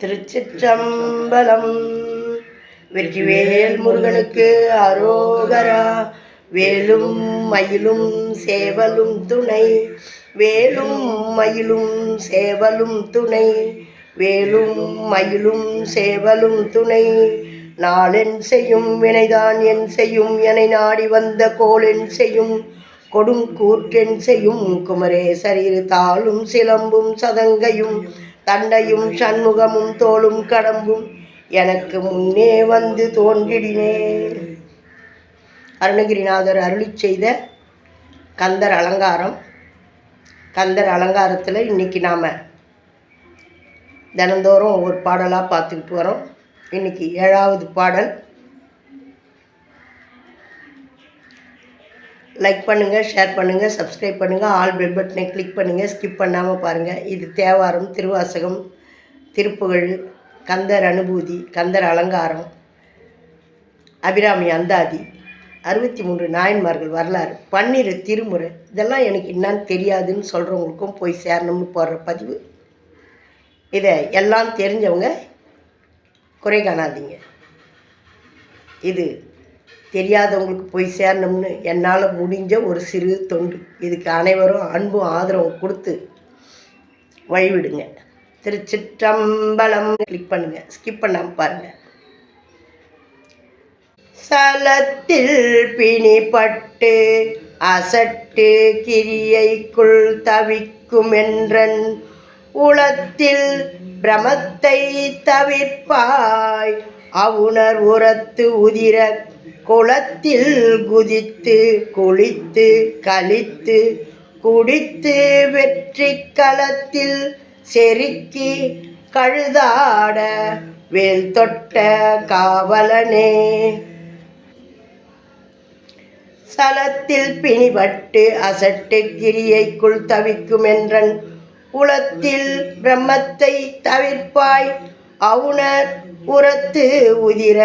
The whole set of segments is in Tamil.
திருச்சிற்றம்பலம். வெற்றிவேல் முருகனுக்கு அரோகரா. வேலும் மயிலும் சேவலும் துணை. வேலும் மயிலும் சேவலும் துணை. வேலும் மயிலும் சேவலும் துணை. நாளென் செய்யும் வினைதான் என் செய்யும். என நாடி வந்த கோளென் செய்யும். கொடும் கூற்றென் செய்யும். குமரேசரிரு தாளும் சிலம்பும் சதங்கையும். தண்டையும் சண்முகமும் தோளும் கடம்பும் எனக்கு முன்னே வந்து தோன்றிடினே அருணகிரிநாதர் அருளிச் செய்த கந்தர் அலங்காரம். கந்தர் அலங்காரத்தில் இன்றைக்கி நாம் தினந்தோறும் ஒவ்வொரு பாடலாக பார்த்துக்கிட்டு வரோம். இன்றைக்கி ஏழாவது பாடல். லைக் பண்ணுங்கள் ஷேர் பண்ணுங்கள் சப்ஸ்கிரைப் பண்ணுங்கள் ஆல் பெல் பட்டனை கிளிக் பண்ணுங்கள் ஸ்கிப் பண்ணாமல் பாருங்கள் இது தேவாரம் திருவாசகம் திருப்புகழ் கந்தர் அனுபூதி கந்தர் அலங்காரம் அபிராமி அந்தாதி அறுபத்தி மூன்று நாயன்மார்கள் வரலாறு பன்னிரு திருமுறை. இதெல்லாம் எனக்கு என்னன்னு தெரியாதுன்னு சொல்கிறவங்களுக்கும் போய் சேரணும்னு போடுற பதிவு. இதை எல்லாம் தெரிஞ்சவங்க குறை காணாதீங்க. இது தெரியாதவங்களுக்கு போய் சேரணும்னு என்னால் முடிஞ்ச ஒரு சிறு தொண்டு. இதுக்கு அனைவரும் அன்பும் ஆதரவும் கொடுத்து வழிவிடுங்க. திருச்சிற்றம்பலம் கிளிக் பண்ணுங்கள் ஸ்கிப் பண்ணாமல் பாருங்கள் சலத்தில் பிணிப்பட்டு அசட்டு கிரியைக்குள் தவிக்கும் என்றன். உளத்தில் பிரமத்தை தவிர்ப்பாய். அவுணர் உரத்து உதிர குளத்தில் குதித்து குளித்து கழித்து குடித்து வெற்றி களத்தில் செருக்கி கழுதாட வேல் தொட்ட காவலனே. சலத்தில் பிணிபட்டு அசட்டு கிரியைக்குள் தவிக்கும் என்றன். உளத்தில் பிரம்மத்தை தவிர்ப்பாய் அவுணர் உரத்து உதிர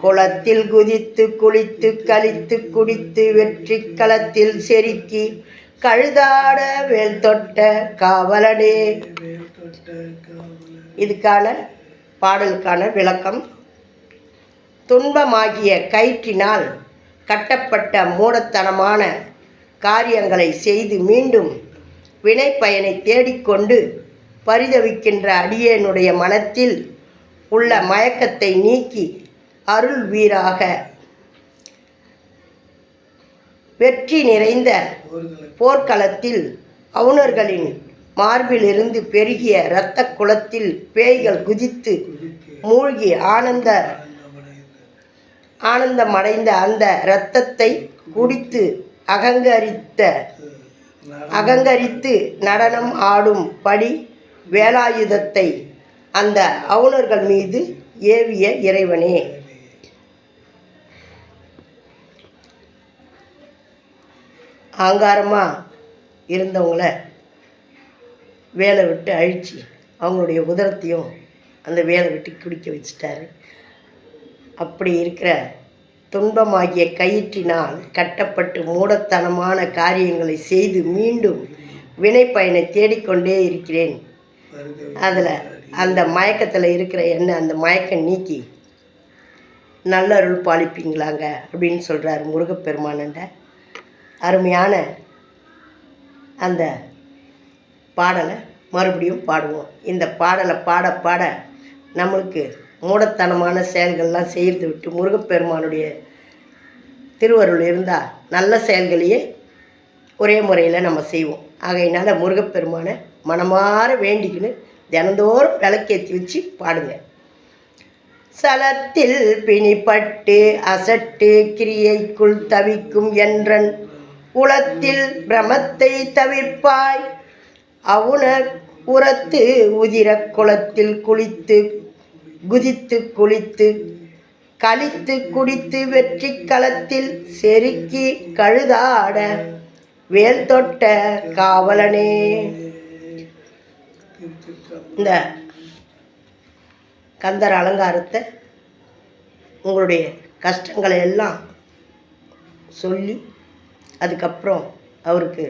குளத்தில் குதித்து குளித்து கழித்து குடித்து வெற்றி களத்தில் செருக்கி கழுதாட வேல் தொட்ட காவலடே இதுக்கான பாடலுக்கான விளக்கம். துன்பமாகிய கயிற்றினால் கட்டப்பட்ட மூடத்தனமான காரியங்களை செய்து மீண்டும் வினை பயனை தேடிக்கொண்டு பரிதவிக்கின்ற அடியேனுடைய மனத்தில் உள்ள மயக்கத்தை நீக்கி அருள் வீராக. வெற்றி நிறைந்த போர்க்களத்தில் அவுணர்களின் மார்பிலிருந்து பெருகிய இரத்த குளத்தில் பேய்கள் குதித்து மூழ்கி ஆனந்த ஆனந்தமடைந்த அந்த இரத்தத்தை குடித்து அகங்கரித்த அகங்கரித்து நடனம் ஆடும் படி வேலாயுதத்தை அந்த அவுணர்கள் மீது ஏவிய இறைவனே. ஆங்காரமாக இருந்தவங்கள வேலை விட்டு அழித்து அவங்களுடைய உதரத்தையும் அந்த வேலை விட்டு குடிக்க வச்சுட்டாரு. அப்படி இருக்கிற துன்பமாகிய கயிற்றினால் கட்டப்பட்டு மூடத்தனமான காரியங்களை செய்து மீண்டும் வினை பயனை தேடிக்கொண்டே இருக்கிறேன். அதில் அந்த மயக்கத்தில் இருக்கிற என்ன அந்த மயக்கம் நீக்கி நல்ல அருள் பாலிப்பீங்களாங்க அப்படின்னு சொல்கிறார் முருகப்பெருமானண்ட அருமையான அந்த பாடலை மறுபடியும் பாடுவோம். இந்த பாடலை பாட பாட நம்மளுக்கு மூடத்தனமான செயல்கள்லாம் செய்து விட்டு முருகப்பெருமானுடைய திருவருள் இருந்தால் நல்ல செயல்களையே ஒரே முறையில் நம்ம செய்வோம். ஆகையினால் முருகப்பெருமானை மனமாற வேண்டிக்கின்னு தினந்தோறும் விளக்கேற்றி வச்சு பாடுங்க. சலத்தில் பிணிப்பட்டு அசட்டு கிரியைக்குள் தவிக்கும் என்றன் உளத்தில் பிரமத்தை தவிர்ப்பாய். அவுணர் உரத்து உதிர குளத்தில் குளித்து குதித்து குளித்து கழித்து குடித்து வெற்றி களத்தில் செருக்கி கழுதாட வேல் தொட்ட காவலனே. இந்த கந்தர் அலங்காரத்தை உங்களுடைய கஷ்டங்களை எல்லாம் சொல்லி அதுக்கப்புறம் அவருக்கு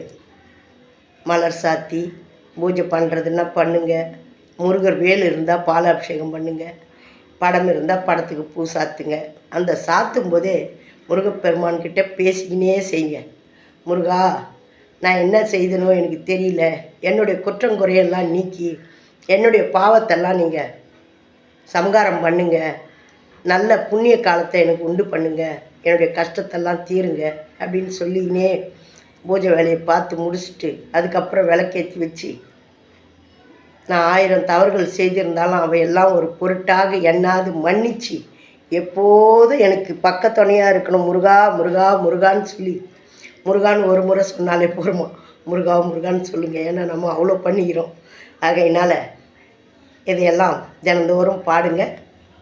மலர் சாத்தி பூஜை பண்ணுறதுன்னா பண்ணுங்கள் முருகர் வேல் இருந்தால் பாலாபிஷேகம் பண்ணுங்கள் படம் இருந்தால் படத்துக்கு பூ சாத்துங்க. அந்த சாத்தும் போதே முருகப்பெருமான்கிட்ட பேசிக்கினே செய்யுங்க முருகா நான் என்ன செய்தனோ எனக்கு தெரியல. என்னுடைய குற்றம் குறையெல்லாம் நீக்கி என்னுடைய பாவத்தெல்லாம் நீங்கள் சமகாரம் பண்ணுங்க. நல்ல புண்ணிய காலத்தை எனக்கு உண்டு பண்ணுங்கள் என்னுடைய கஷ்டத்தெல்லாம் தீருங்க அப்படின்னு சொல்லினே பூஜை வேலையை பார்த்து முடிச்சுட்டு அதுக்கப்புறம் விளக்கேற்றி வச்சு நான் ஆயிரம் தவறுகள் செய்திருந்தாலும் அவையெல்லாம் ஒரு பொருட்டாக எண்ணாது மன்னிச்சு எப்போதும் எனக்கு பக்கத்துணையாக இருக்கணும். முருகா முருகா முருகான்னு சொல்லி முருகான்னு ஒரு முறை சொன்னாலே போருமா முருகா முருகான்னு சொல்லுங்கள் ஏன்னா நம்ம அவ்வளோ பண்ணிக்கிறோம். ஆகையினால் இதையெல்லாம் தினந்தோறும் பாடுங்க.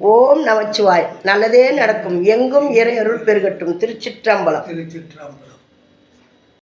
ஓம் நமச்சிவாய். நல்லதே நடக்கும். எங்கும் இறை அருள் பெருகட்டும். திருச்சிற்றம்பலம். திருச்சிற்றம்பலம்.